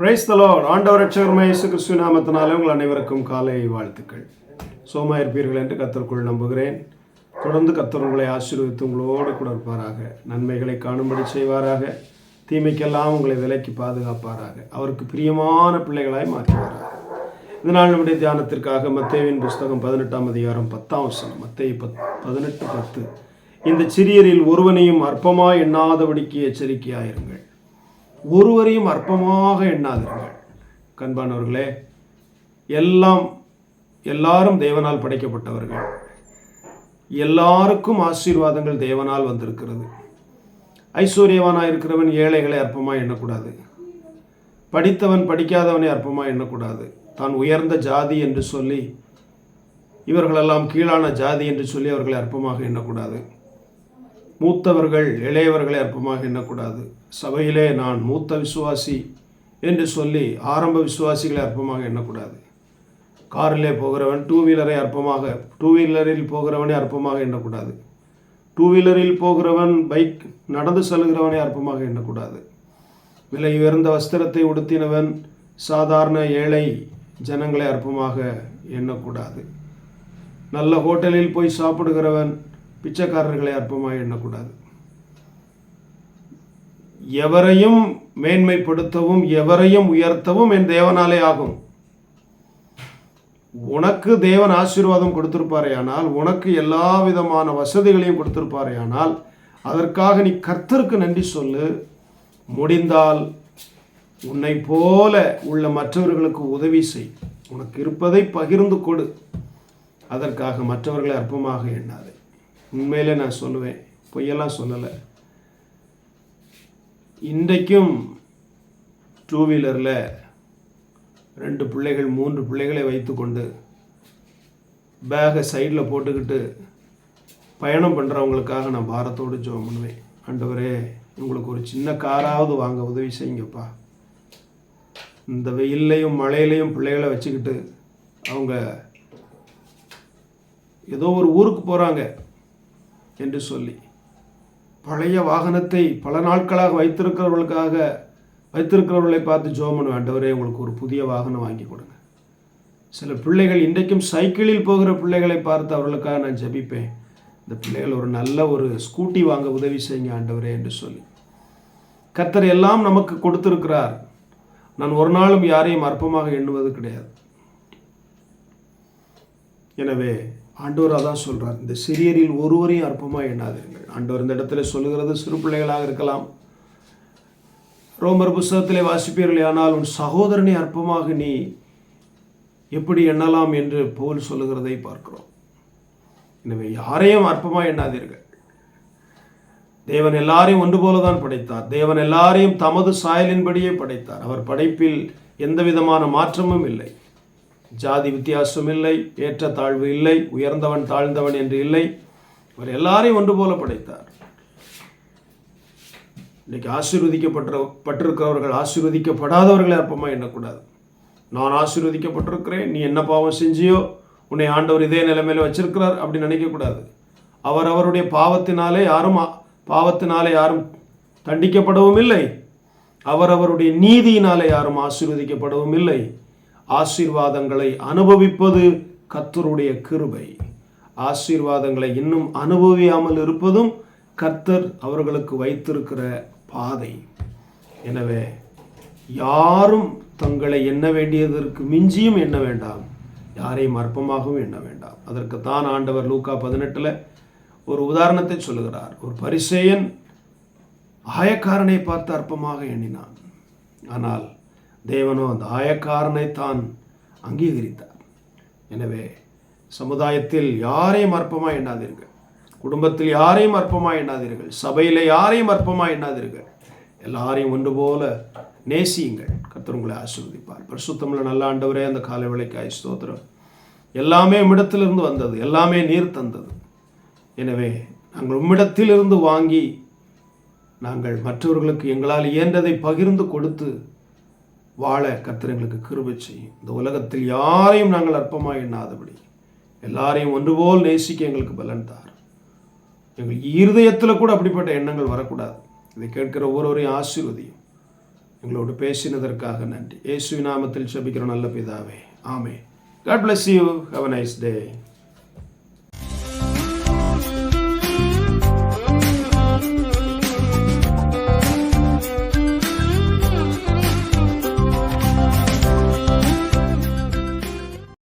Price தலோ ஆண்டவர் ரட்சகர்மை இயேசு கிறிஸ்து நாமத்தினாலே உங்கள் அனைவருக்கும் காலை வாழ்த்துக்கள். சோமா இருப்பீர்கள் என்று கத்தருக்குள் நம்புகிறேன். தொடர்ந்து கத்தர் உங்களை ஆசீர்வித்து உங்களோடு கூட இருப்பாராக. நன்மைகளை காணும்படி செய்வாராக. தீமைக்கெல்லாம் உங்களை விலைக்கு பாதுகாப்பாராக. அவருக்கு பிரியமான பிள்ளைகளாய் மாற்றுவாராக. இதனால் நம்முடைய தியானத்திற்காக மத்தேவின் புஸ்தகம் பதினெட்டாம் அதிகாரம் பத்தாம் வசனம். மத்தேயு பத் பதினெட்டு பத்து. இந்த சிறியரில் ஒருவனையும் அற்பமாய் எண்ணாதபடிக்கு எச்சரிக்கையாயிருங்கள். ஒருவரையும் அற்பமாக எண்ணாதீர்கள். கண்பானவர்களே எல்லாம் எல்லாரும் தேவனால் படைக்கப்பட்டவர்கள். எல்லாருக்கும் ஆசீர்வாதங்கள் தேவனால் வந்திருக்கிறது. ஐஸ்வர்யவானாக இருக்கிறவன் ஏழைகளை அற்பமாக எண்ணக்கூடாது. படித்தவன் படிக்காதவனை அற்பமாக எண்ணக்கூடாது. தான் உயர்ந்த ஜாதி என்று சொல்லி இவர்களெல்லாம் கீழான ஜாதி என்று சொல்லி அவர்களை அற்பமாக எண்ணக்கூடாது. மூத்தவர்கள் இளையவர்களை அற்பமாக எண்ணக்கூடாது. சபையிலே நான் மூத்த விசுவாசி என்று சொல்லி ஆரம்ப விசுவாசிகளை அற்பமாக எண்ணக்கூடாது. காரிலே போகிறவன் டூ வீலரை அற்பமாக டூ வீலரில் போகிறவனை அற்பமாக எண்ணக்கூடாது. டூ வீலரில் போகிறவன் பைக் நடந்து செல்கிறவனை அற்பமாக எண்ணக்கூடாது. விலை உயர்ந்த வஸ்திரத்தை உடுத்தினவன் சாதாரண ஏழை ஜனங்களை அற்பமாக எண்ணக்கூடாது. நல்ல ஹோட்டலில் போய் சாப்பிடுகிறவன் பிச்சைக்காரர்களை அற்பமாக எண்ணக்கூடாது. எவரையும் மேன்மைப்படுத்தவும் எவரையும் உயர்த்தவும் என் தேவனாலே ஆகும். உனக்கு தேவன் ஆசீர்வாதம் கொடுத்திருப்பாரே ஆனால் உனக்கு எல்லா விதமான வசதிகளையும் கொடுத்திருப்பாரே ஆனால் அதற்காக நீ கர்த்தருக்கு நன்றி சொல்லு. முடிந்தால் உன்னை போல உள்ள மற்றவர்களுக்கு உதவி செய். உனக்கு இருப்பதை பகிர்ந்து கொடு. அதற்காக மற்றவர்களை அற்பமாக எண்ணாதே. உண்மையிலே நான் சொல்லுவேன். பொய்யெல்லாம் சொல்லலை. இன்றைக்கும் டூ வீலரில் ரெண்டு பிள்ளைகள் மூன்று பிள்ளைகளை வைத்துக்கொண்டு பேகை சைடில் போட்டுக்கிட்டு பயணம் பண்ணுறவங்களுக்காக நான் பாரத்தோடு ஜோம் பண்ணுவேன். ஆண்டவரே உங்களுக்கு ஒரு சின்ன காராவது வாங்க உதவி செய்யுங்கப்பா. இந்த வெயில்லையும் மழையிலையும் பிள்ளைகளை வச்சுக்கிட்டு அவங்க ஏதோ ஒரு ஊருக்கு போகிறாங்க என்று சொல்லி பழைய வாகனத்தை பல நாட்களாக வைத்திருக்கிறவர்களுக்காக வைத்திருக்கிறவர்களை பார்த்து ஜோம் பண்ணுவேன் ஆண்டவரே உங்களுக்கு ஒரு புதிய வாகனம் வாங்கி கொடுங்க. சில பிள்ளைகள் இன்றைக்கும் சைக்கிளில் போகிற பிள்ளைகளை பார்த்து அவர்களுக்காக நான் ஜெபிப்பேன். இந்த பிள்ளைகள் ஒரு நல்ல ஒரு ஸ்கூட்டி வாங்க உதவி செய்யுங்க ஆண்டவரே என்று சொல்லி. கத்தர் எல்லாம் நமக்கு கொடுத்திருக்கிறார். நான் ஒரு நாளும் யாரையும் அற்பமாக எண்ணுவது கிடையாது. எனவே ஆண்டவர் அதான் சொல்கிறார் இந்த சிறியரில் ஒருவரையும் அற்பமாக எண்ணாதீர்கள். ஆண்டவர் இந்த இடத்துல சொல்லுகிறது சிறு பிள்ளைகளாக இருக்கலாம். ரோமர் புஸ்தகத்திலே வாசிப்பீர்களே ஆனால் உன் சகோதரனை அற்பமாக நீ எப்படி எண்ணலாம்? என்று போல் சொல்லுகிறதை பார்க்கிறோம். எனவே யாரையும் அற்பமாக எண்ணாதீர்கள். தேவன் எல்லாரையும் ஒன்று போல தான் படைத்தார். தேவன் எல்லாரையும் தமது சாயலின்படியே படைத்தார். அவர் படைப்பில் எந்த விதமான மாற்றமும் இல்லை. ஜாதி வித்தியாசம் இல்லை ஏற்ற தாழ்வு இல்லை உயர்ந்தவன் தாழ்ந்தவன் என்று இல்லை. அவர் எல்லாரையும் ஒன்று போல படைத்தார். இன்னைக்கு ஆசீர்வதிக்கப்பட்ட பட்டிருக்கிறவர்கள் ஆசீர்வதிக்கப்படாதவர்களை அற்பமாக எண்ணக்கூடாது. நான் ஆசீர்வதிக்கப்பட்டிருக்கிறேன் நீ என்ன பாவம் செஞ்சியோ உன்னை ஆண்டவர் இதே நிலைமையில் வச்சிருக்கிறார் அப்படி நினைக்கக்கூடாது. அவர் அவருடைய பாவத்தினாலே யாரும் பாவத்தினாலே யாரும் தண்டிக்கப்படவும் இல்லை அவர் அவருடைய நீதியினாலே யாரும் ஆசீர்வதிக்கப்படவும் இல்லை ஆசீர்வாதங்களை அனுபவிப்பது கர்த்தருடைய கிருபை. ஆசீர்வாதங்களை இன்னும் அனுபவியாமல் இருப்பதும் கர்த்தர் அவர்களுக்கு வைத்திருக்கிற பாதை. எனவே யாரும் தங்களை எண்ண வேண்டியதற்கு மிஞ்சியும் எண்ண வேண்டாம். யாரையும் அற்பமாகவும் எண்ண வேண்டாம். அதற்கு தான் ஆண்டவர் லூக்கா பதினெட்டில் ஒரு உதாரணத்தை சொல்லுகிறார். ஒரு பரிசேயன் ஆயக்காரனை பார்த்து அற்பமாக எண்ணினான். ஆனால் தேவனோ அந்த ஆயக்காரனை தான் அங்கீகரித்தார். எனவே சமுதாயத்தில் யாரையும் அற்பமாக எண்ணாதீர்கள். குடும்பத்தில் யாரையும் அற்பமாக எண்ணாதீர்கள். சபையில் யாரையும் அற்பமாக எண்ணாதீர்கள். எல்லாரையும் ஒன்று போல நேசியுங்கள். கர்த்தர் உங்களை ஆசீர்வதிப்பார். பரிசுத்தமில்ல நல்ல ஆண்டவரே அந்த காலை விலைக்கு ஸ்தோத்திரம். எல்லாமே உம்மிடத்திலிருந்து வந்தது. எல்லாமே நீர் தந்தது. எனவே நாங்கள் உம்மிடத்திலிருந்து வாங்கி நாங்கள் மற்றவர்களுக்கு எங்களால் இயன்றதை பகிர்ந்து கொடுத்து வாழ கர்த்தர் எங்களுக்கு கிருபை செய்யும். இந்த உலகத்தில் யாரையும் நாங்கள் அற்பமாக எண்ணாதபடி எல்லாரையும் ஒன்றுபோல் நேசிக்க எங்களுக்கு பலன் தார் எங்கள் இருதயத்தில் கூட அப்படிப்பட்ட எண்ணங்கள் வரக்கூடாது. இதை கேட்கிற ஒவ்வொருவரையும் ஆசீர்வதியும். எங்களோடு பேசினதற்காக நன்றி. இயேசு நாமத்தில் செபிக்கிற நல்ல பிதாவே. ஆமே God bless you have nice day